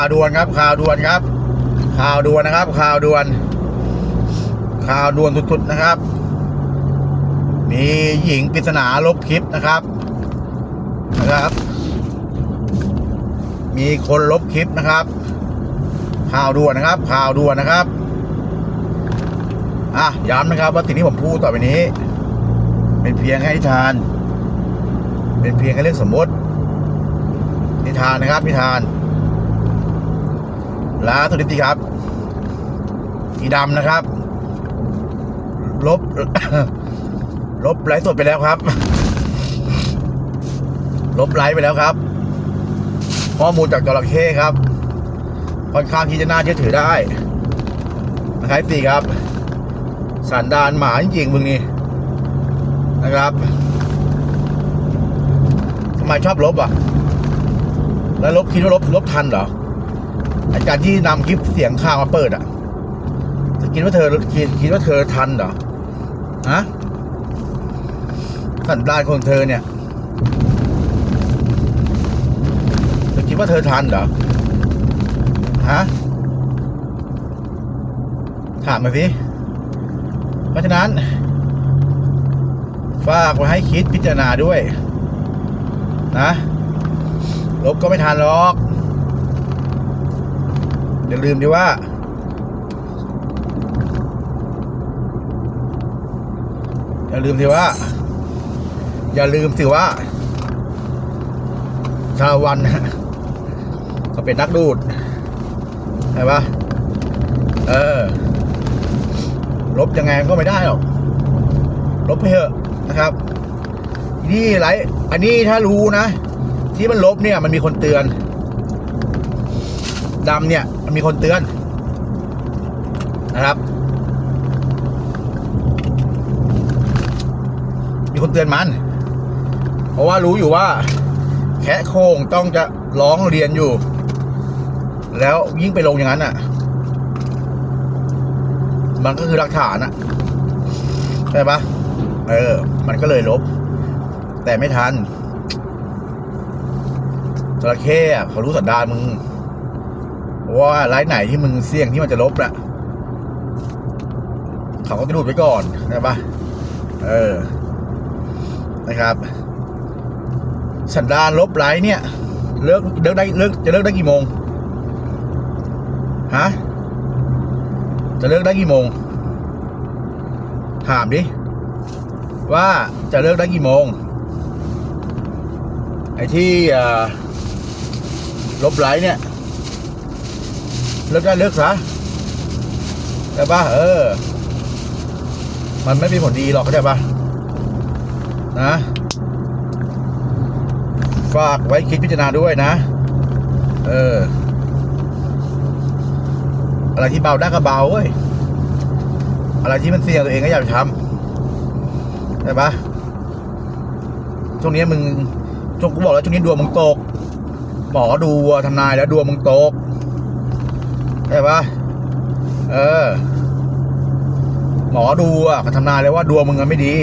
าวด่วนครับ ข่าวด่วนครับ ข่าวด่วนนะครับ ข่าวด่วน ข่าวด่วนสุดๆนะครับ มีหญิงปริศนาลบคลิปนะครับนะครับ มีคนลบคลิปนะครับ ข่าวด่วนนะครับ ข่าวด่วนนะครับอะย้ำนะครับว่าสิ่งที่ผมพูดต่อไปนี้ เป็นเพียงแค่นิทาน เป็นเพียงแค่เรื่องสมมตินิทานนะครับนิทาน ล้าสุดิติครับอีดำนะครับ ลบ ลบไลฟ์สดไปแล้วครับ ลบไลฟ์ไปแล้วครับ ข้อมูลจากจระเข้ครับ ค่อนข้างที่จะน่าเชื่อถือได้ นะครับสี่ครับ สันดานหมาจริงๆมึงนี่ นะครับทำไมชอบลบอะ แล้วลบคิดว่าลบลบทันเหรอ ไอาการที่นำคลิปเสียงข่าวมาเปิดอะจะคิดว่าเธอคิดคิดว่าเธอทันเหรอฮะสันดานของเธอเนี่ยเธอคิดว่าเธอทันเหรอฮะถามมาสิเพราะฉะนั้น ฝากไว้ให้คิดพิจารณาด้วย นะลบก็ไม่ทันหรอก อย่าลืมดิว่า อย่าลืมสิว่า อย่าลืมสิว่า ชาววันนะเขาเป็นนักดูดใช่ปะเออ ลบยังไงก็ไม่ได้หรอก ลบไปเถอะนะครับ นี่ไรอันนี้ถ้ารู้นะ ที่มันลบเนี่ย มันมีคนเตือนดำเนี่ย มันมีคนเตือนนะครับ มีคนเตือนมัน เพราะว่ารู้อยู่ว่า แคะโคงต้องจะร้องเรียนอยู่ แล้วยิ่งไปลงอย่างนั้นอะ มันก็คือหลักฐานอะใช่ปะเออ มันก็เลยลบ แต่ไม่ทันจระเข้เขารู้สันดานมึง ว่าไลฟ์ไหนที่มึงเสี่ยงที่มันจะลบน่ะเขาก็จะดูดไว้ก่อนนะปะเออ นะครับ สันดานลบไลฟ์เนี่ย เลิกเลิกได้เลิกจะเลิกได้กี่โมง ฮะ จะเลิกได้กี่โมง ถามดิ ว่าจะเลิกได้กี่โมง ไอ้ที่ลบไลค์เนี่ย เลิกได้เลิกซะแต่ป่ะเออ มันไม่มีผลดีหรอกเข้าใจป่ะนะ ฝากไว้คิดพิจารณาด้วยนะ เออ อะไรที่เบาได้ก็เบาเว้ย อะไรที่มันเสี่ยงตัวเองก็อย่าไปทำใช่ปะช่วงนี้มึงช่วงกูบอกแล้วช่วงนี้ดวงมึงตก หมอดูทำนายแล้วดวงมึงตก ใช่ปะเออ หมอดูอะเขาทำนายแล้วว่าดวงมึงมันไม่ดี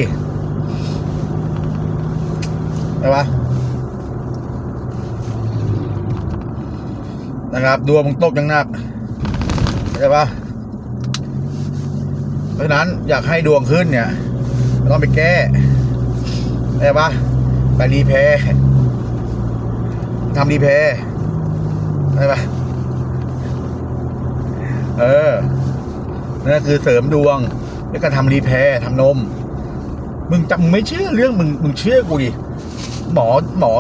ใช่ปะนะครับดวงมึงตกยังหนักใช่ปะเพราะฉะนั้นอยากให้ดวงขึ้นเนี่ยต้องไปแก้ใช่ปะไปรีเพย์ทำรีเพย์ใช่ปะ เออนั่นคือเสริมดวง แล้วก็ทำรีเพย์ทำนม มึงจำไม่เชื่อเรื่องมึงมึงเชื่อกูดิหมอหมอ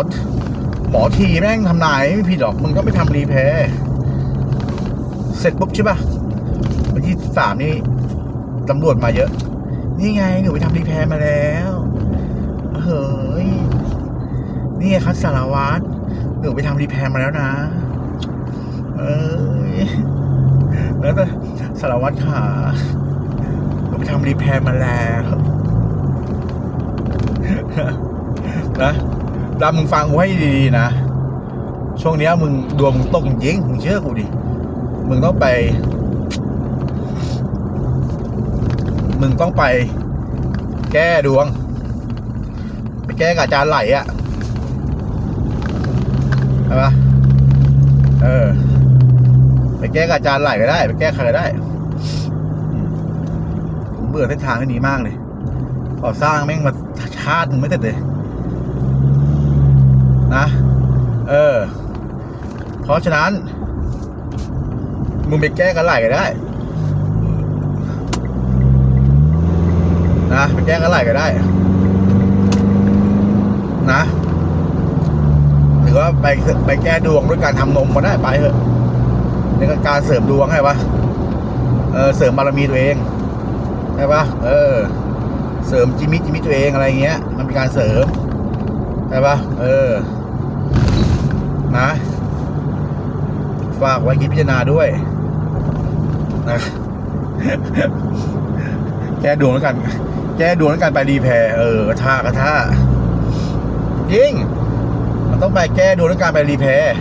หมอทีแม่งทำนายไม่ผิดหรอก มึงต้องไปทำรีเพย์เสร็จปุ๊บใช่ปะวันที่สามนี่ตำรวจมาเยอะ นี่ไงหนูไปทำรีแพร์มาแล้วเฮ้ยนี่ไงครับสารวัตรหนูไปทำรีแพร์มาแล้วนะ เอ้ย แล้วก็สารวัตรขาหนูไปทำรีแพร์มาแล้วนะดำมึงฟังกูให้ดีๆนะ ช่วงเนี้ยมึงดวงมึงตกจริงมึงเชื่อกูดิ มึงต้องไป มึงต้องไป แก้ดวง ไปแก้กับอาจารย์ไหลอะใช่ปะเออ ปแก้กับอาจารย์ไหลก็ได้ ไปแก้ใครก็ได้ผมเบื่อเส้นทางที่นี้มากเลยก่อสร้างแม่งมาชาติหนึ่งไม่เสร็จเลยนะ เออ เพราะฉะนั้น มึงไปแก้กันไหลก็ได้ นะไปแก้กันไหลก็ได้ นะ หรือว่าไปไปแก้ดวงด้วยการทำนมก็ได้ไปเถอะ ในการเสริมดวงใช่ปะเออเสริมบารมีตัวเองใช่ปะเออ เสริมจิมิจิมิตัวเองอะไรเงี้ย มันเป็นการเสริมใช่ปะเออนะฝากไว้คิดพิจารณาด้วยนะแก้ดวงแล้วกัน แก้ดวงแล้วกันไปรีแพร์เออกระท่ากระท่าจริงมันต้องไปแก้ดวงแล้วการไปรีแพร์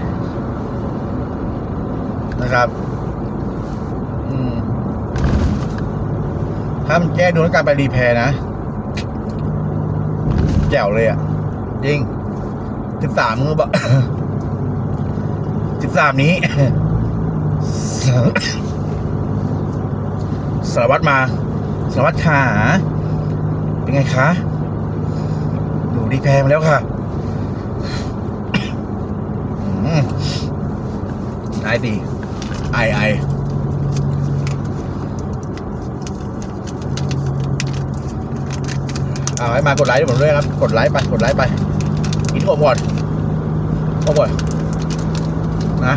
นะครับถ้ามันแก้ดวงแล้วการไปรีแพร์นะ แจ๋วเลยอะ่ะ จริงสิบสามมือบอกสิบสามนี้สารวัตรมาสารวัตรขาเป็นไงคะหนูดีแพร์มาแล้วค่ะอืมไอดี ไอไอเอาให้มากดไลค์ให้ผมด้วยครับ กดไลค์ไป กดไลค์ไป กินโอมก่อนโอมก่อนนะ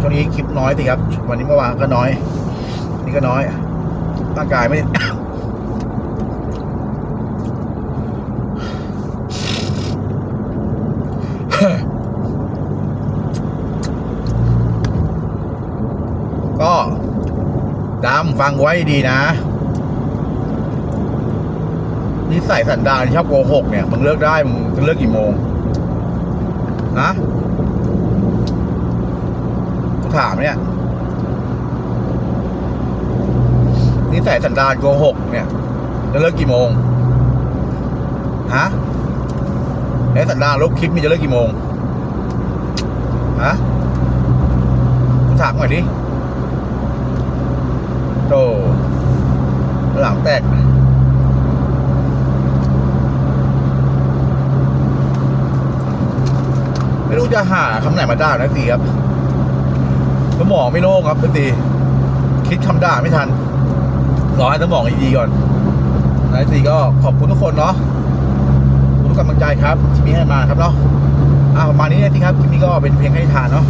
ช่วงนี้คลิปน้อยสิครับ วันนี้เมื่อวานก็น้อย นี่ก็น้อย ร่างกายไม่ ก็ดำ ฟังไว้ดีนะนิสัยสันดานที่ชอบโกหกเนี่ยมึงเลิกได้มึงจะเลิกกี่โมง นะถามเนี่ยนิสัยสันดานโกหกเนี่ยจะเลิกกี่โมงฮะแล้วสันดานลบคลิปมีจะเลิกกี่โมงฮะถามหน่อยดิ โตหลังแตกไม่รู้จะหาคำไหนมาด่านะสิครับสมองไม่โล่งครับพี่ตีคิดคำด่าไม่ทันรอให้สมองดีๆก่อนนายสีก็ขอบคุณทุกคนเนาะคุณทุกกำลังใจครับที่มีให้มาครับเนาะอ่าประมาณนี้นะที่ครับคลิปนี้ก็เป็นเพียงให้ทานเนาะ